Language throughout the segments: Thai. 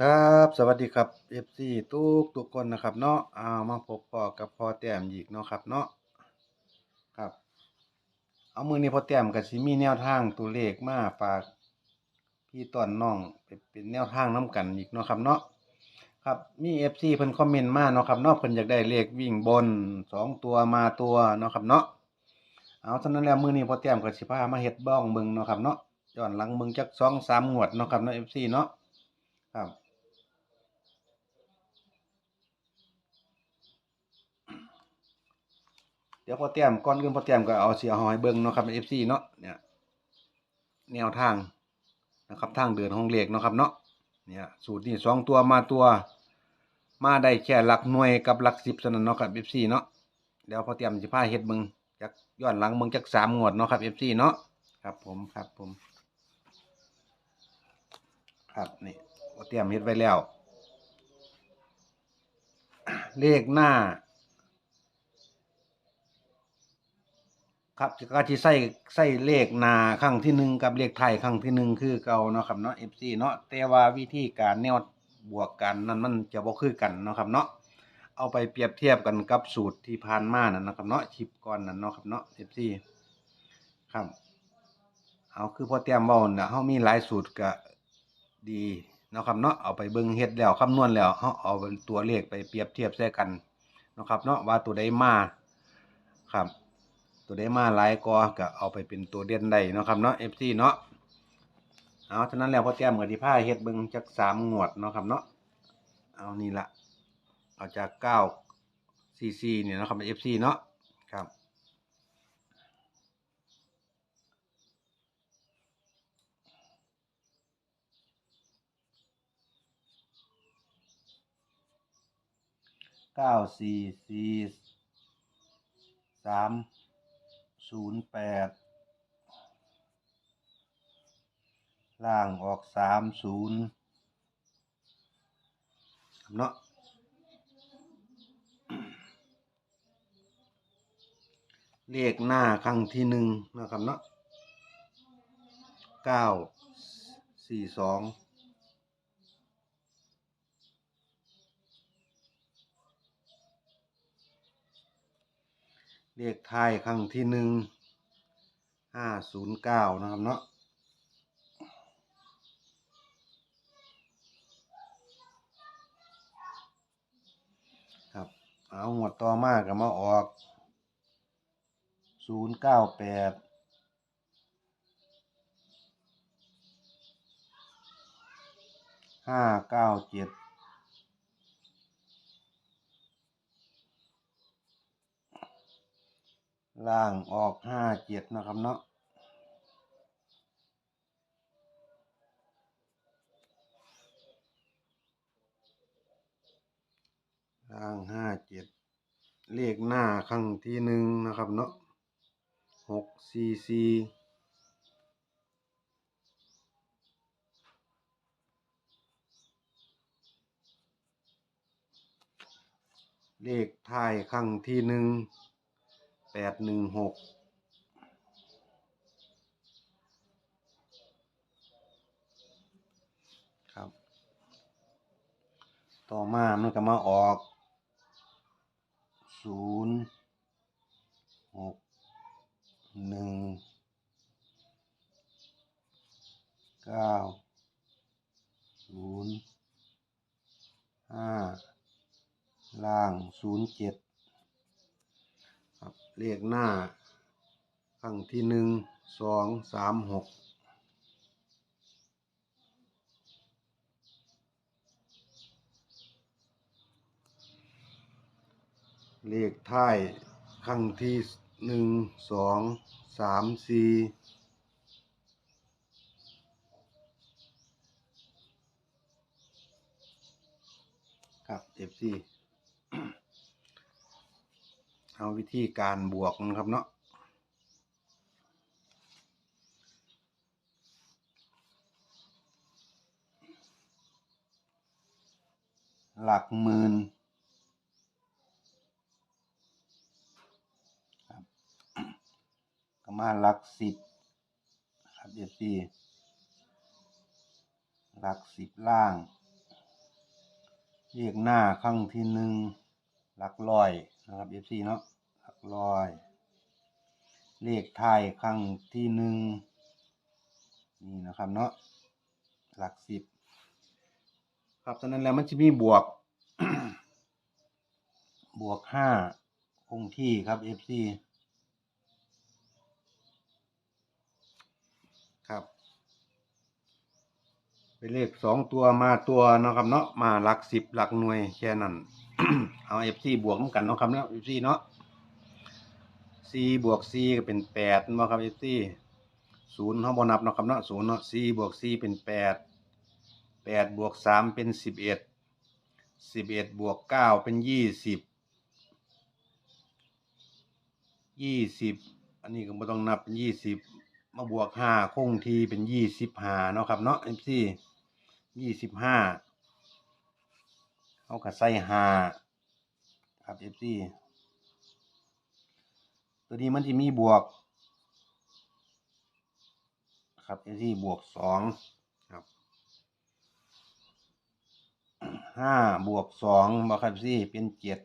ครับสวัสดีครับ FC ทุกทุกคนนะครับเนาะเอามาพบปอกับพ่อแต้มอีกเนาะครับเนาะครับ เอามือนี้พ่อแต้มก็สิมีแนวทางตัวเลขมาฝากพี่ต้นน้องเป็นแนวทางนํกันอีกเนาะครับเนาะครับมี FC เพิ่นคอมเมนต์มาเนาะครับเนาะเพิ่นอยากได้เลขวิ่งบนสองตัวมาตัวเนาะครับเนาะเอาฉะนั้นแล้วมือนี้พ่อแต้มก็สิพามาเฮ็ดบ้องเบิงเนาะครับเนาะย้อนหลังเบิงจัก2 3งวดเนาะครับเนาะ FC เนาะครับ เดี๋ยวพอเตรียมก่อนอื่นพอเตรียมก็เอาเสียหอยเบิ่งเนาะครับ FC เนาะเนี่ยแนวทางนะครับทางเดินของเลขเนาะครับเนาะเนี่ยสูตรนี้สองตัวมาตัว มาได้แค่หลักหน่วยกับหลักสิบเท่านั้นเนาะครับ FC เนาะเดี๋ยวพอเตรียมสิพาเฮ็ดเบิ่งจากย้อนหลังเบิ่งจากสามงวดเนาะครับ FC เนาะครับผมครับผม ครับนี่พอเตรียมเฮ็ดไว้แล้ว เลขหน้า ครับก็ที่ใส่ใส่เลขหนาครั้งที่หนึ่งกับเลขไทายครั้งที่หนึ่งคือเก่าเนาะครับเนาะ FC เนาะแต่ว่าวิธีการแนวบวกกันนั้นมันจะบ่คือกันเนาะครับเนาะเอาไปเปรียบเทียบกันกับสูตรที่ผ่านมานั่นนะครับเนาะคลิปก่อนนั่นเนาะครับเนาะ FC ครับเอาคือพอเตรียมเว้าน่ะเฮามีหลายสูตรก็ดีเนาะครับเนาะเอาไปเบิ่งเฮ็ดแล้วคำนวณแล้วเฮาเอาตัวเลขไปเปรียบเทียบใส่กันเนาะครับเนาะว่าตัวใดมาครับ ตัวได้มาหลายกอก็เอาไปเป็นตัวเด่นได้เนาะครับเนาะ FC เนาะเอาฉะนั้นแล้วพอแต้มกับที่ผ้าเฮ็ดเบิ่งจักสามงวดเนาะครับเนาะเอานี่ละเอาจากเก้าซีซีเนี่ยนะครับ FC เนาะครับเก้าสี่สี่สาม ศูนย์แปดล่างออกสามศูนย์เนาะเลขหน้าครั้งที่หนึ่งนะครับเนาะเก้าสี่สอง เลขท้ายครั้งที่หนึ่งห้าศูนย์เก้านะครับเนาะครับเอาหมวดต่อมากับมาออกศูนย์เก้าแปดห้าเก้าเจ็ด ล่างออกห้าเจ็ดนะครับเนาะล่างห้าเจ็ดเลขหน้าครั้งที่หนึ่งนะครับเนาะหกซีซีเลขท้ายครั้งที่หนึ่ง แปดหนึ่งหกครับ ต่อมามันก็มาออกศูนย์หกหนึ่งเก้าศูนย์ห้าล่างศูนย์เจ็ด ครับเลขหน้าครั้งที่หนึ่งสองสามหกเลขท้ายครั้งที่หนึ่งสองสามสี่ครับ FC เอาวิธีการบวกนะครับเนาะหลักหมื่นครับก็มาหลักสิบครับเอฟซีหลักสิบล่างเลขหน้าครั้งที่หนึ่งหลักร้อย นะครับ FC เนาะหลักร้อย เลขไทยครั้งที่หนึ่งนี่นะครับเนาะหลักสิบครับตอนนั้นแล้วมันจะมีบวก บวกห้าคงที่ครับ FC ครับเป็นเลขสองตัวมาตัวเนาะครับเนาะมาหลักสิบหลักหน่วยแค่นั้น เอาเอฟซีบวกนำกันเนาะครับเนาะเอฟซีเนาะซีบวกซีก็เป็นแปดเนาะครับเอฟซีศูนย์เขาบนับเนาะครับเนาะศูนย์เนาะซีบวกซีเป็นแปดแปดบวกสามเป็นสิบเอ็ดสิบเอ็ดบวกเก้าเป็นยี่สิบยี่สิบอันนี้ก็ไม่ต้องนับเป็นยี่สิบมาบวกห้าคงทีเป็นยี่สิบห้าเนาะครับเนาะเอฟซียี่สิบห้า เอากับใส่หาครับเอฟซีตัวนี้มันจะมีบวก ครับเอฟซีบวกสองครับห้าบวกสองบวกครับเอฟซีเป็นเจ็ด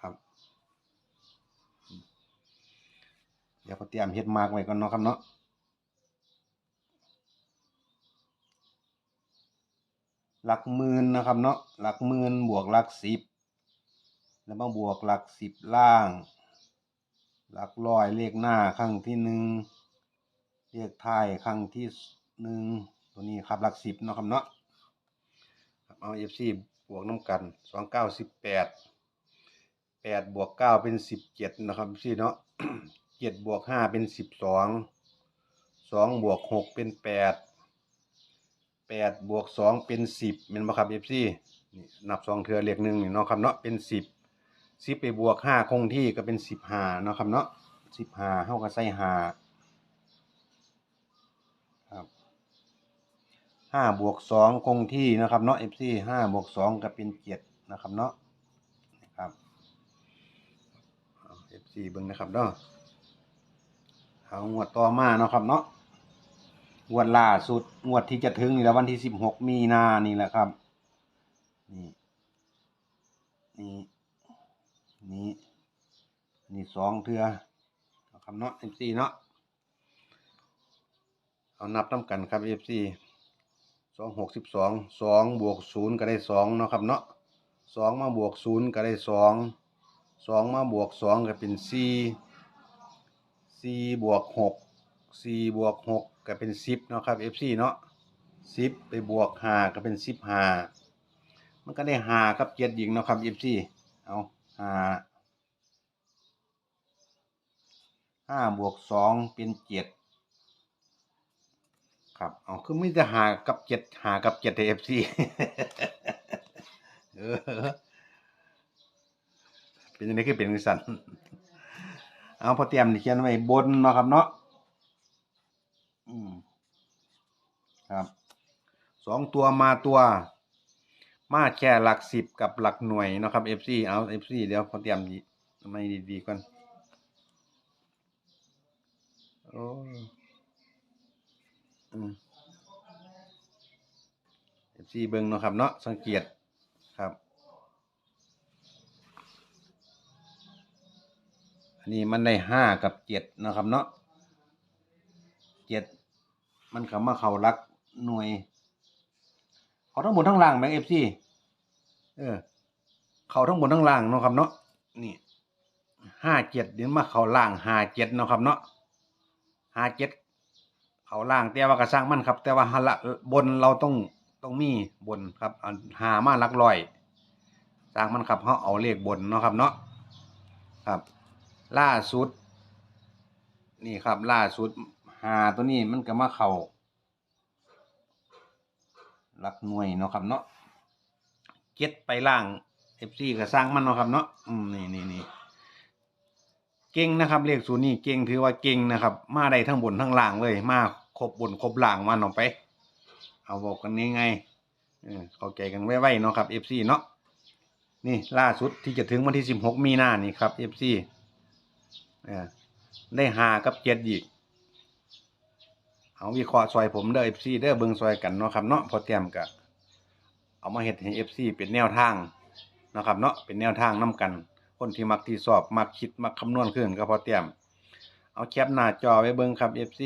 ครับ เดี๋ยวก็เตรียมเฮ็ดมากไว้ก่อนเนาะครับเนาะ หลักหมื่นนะครับเนาะหลักหมื่นบวกหลักสิบแล้วมาบวกหลักสิบล่าง หลักร้อยเลขหน้าครั้งที่หนึ่งเลขท้ายครั้งที่หนึ่งตัวนี้ครับหลักสิบเนาะครับเนาะเอาเอฟซีบวกน้ำกันสองเก้าสิบแปดแปดบวกเก้าเป็นสิบเจ็ดนะครับพี่เนาะเจ็ดบวกห้าเป็นสิบสองสองบวกหกเป็นแปด แปดบวกสองเป็นสิบเป็นบ่ครับเอฟซีนี่นับสองเทือเลขหนึ่งนี่เนาะครับเนาะเป็นสิบสิบไปบวกห้าคงที่ก็เป็นสิบห้าเนาะครับเนาะสิบห้าเท่ากับใส่ห้าครับห้าบวกสองคงที่นะครับเนาะเอฟซีห้าบวกสองก็เป็นเจ็ดนะครับเนาะนะครับเอฟซีเบิ่งนะครับเนาะเอางวดต่อมาเนาะครับเนาะ งวดล่าสุดงวดที่จะถึงนี่แหล้ววันที่สิบหกมีนานี่แหละครับ นี่นี่นี่นี่สองเทือเอาคำเนาะเอฟซีเนาะเอานับน้ำกันครับเอฟซีสองหกสิบสองสองบวกศูนย์ก็ได้สองเนาะครับเนาะสองมาบวกศูนย์ก็ได้สองสองมาบวกสองก็เป็นสี่สี่บวกหกสี่บวกหก ก็เป็นสิบเนาะครับ FC เนาะสิบไปบวกห้าก็เป็นสิบห้ามันก็ได้ห้ากับเจ็ดอีกเนาะครับ FC เอาห้าห้าบวกสองเป็นเจ็ดครับเอาคือไม่จะหากับเจ็ดหากับเจ็ดเอฟซีเออเป็นยังไงคือเป็นสันเอาพอเตรียมนี่เขียนไว้บนเนาะครับเนาะ อืมครับ สองตัวมาตัว มาแค่หลักสิบกับหลักหน่วยนะครับ FC เอา FC เดี๋ยวพอเตรียมไม่ดีๆก่อนโอ้อืม FC เบิงเนาะครับเนาะสังเกตครับ อันนี้มันได้ห้ากับเจ็ดนะครับเนาะเจ็ดมันเข้ามาเข้ารักหน่วย เขาทั้งบนทั้งล่างแบงเอฟซีเออ เขาทั้งบนทั้งล่างเนาะครับเนาะนี่ห้าเจ็ดเดี๋ยวมาเขาล่างห้าเจ็ดเนาะครับเนาะห้าเจ็ดเขาล่างแต่ว่ากระสร้างมันครับ แต่ว่าละบนเราต้องต้องมีบนครับอันหามาลักร้อย สร้างมันครับเขาเอาเลขบนเนาะครับเนาะครับ ล่าสุด นี่ครับ ล่าสุดหาตัวนี้มันก็มาเข้า หลักหน่วยเนาะครับเนาะเก็ตไปล่างเอฟซีก็สร้างมันเนาะครับเนาะอืมนี่นี่นี่เก่งนะครับเลขศูนย์นี่เก่งถือว่าเก่งนะครับ มาได้ทั้งบนทั้งล่างเลย มาครบบนครบล่างมาหน่อไป เอาบอกกันง่ายๆเออเข้าใจกันไว้ๆเนาะครับเอฟซีเนาะนี่ล่าสุดที่จะถึงวันที่สิบหกมีนานี่ครับเอฟซีเออได้หากับเจ็ดอีก เอาวิเคราะห์ซอยผมเด้อเอฟซีเด้อเบิ่งซอยกันเนาะครับเนาะพอเตรียมกะเอามาเฮ็ดให้ FC เป็นแนวทางเนาะครับเนาะเป็นแนวทางนํกัน คนที่มักที่สอบมักคิดมักคำนวณขึ้นก็พอเตรียม เอาแคปหน้าจอไว้เบิ่งครับ FC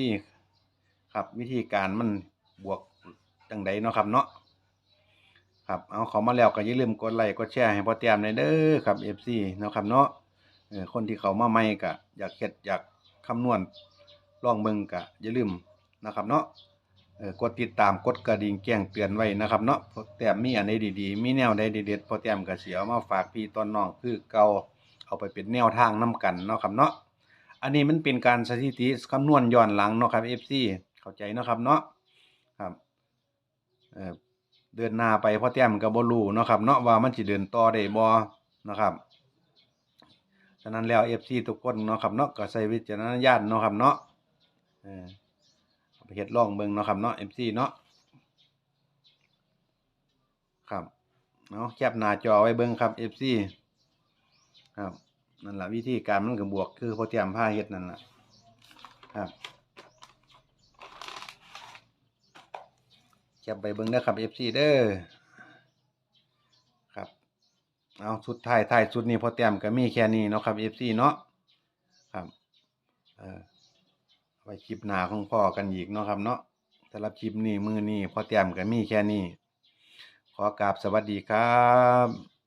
ครับวิธีการมันบวกจังใดเนาะครับเนาะครับเอาเขามาแล้วก็อย่าลืมกดไลค์กดแชร์ให้พอเตรียมเลยเด้อครับ FC เนาะครับเนาะคนที่เขามาใหม่ก็อยากเฮ็ดอยากคำนวณลองเบิ่งก็อย่าลืม นะครับเนาะกดติดตามกดกระดิ่งแจ้งเตือนไว้นะครับเนาะพอเตรียมมีอันใดดีๆ มีแนวใดเด็ดๆพอเตรียมก็สิเอามาฝากพี่ต้นน้องคือเก่าเอาไปเป็นแนวทางนํกันเนาะครับเนาะอันนี้มันเป็นการสถิติคำนวณย้อนหลังเนาะครับ FC เข้าใจเนาะครับเนาะครับเอ่อเดินหน้าไปพราะแต้มก็บ่รู้เนาะครับเนาะว่ามันสิเดินต่อได้บ่เนะครับฉะนั้นแล้ว FC ทุกคนเนาะครับเนาะก็ใช้วิจารณญาณเนาะครับเนาะ เฮ็ดล่องเบิ่งเนาะครับเนาะ FC เนาะครับเนาะแคปหน้าจอไว้เบิ่งครับ FC ครับนั่นแหละวิธีการมันก็บวกคือพอเตรียมผ้าเฮ็ดนั่นแหละครับแคปไปเบิ่งเด้อครับ FC เด้อครับเอาสุดท้ายท้ายสุดนี้พอเตรียมก็มีแค่นี้เนาะครับ FC เนาะครับเออ ว้คลิปหน้าของพ่อกันอีกเนาะครับเนาะสำหรับคลิปนี้มือนี้พอเตรียมกับมีแค่นี้ ขอกราบสวัสดีครับ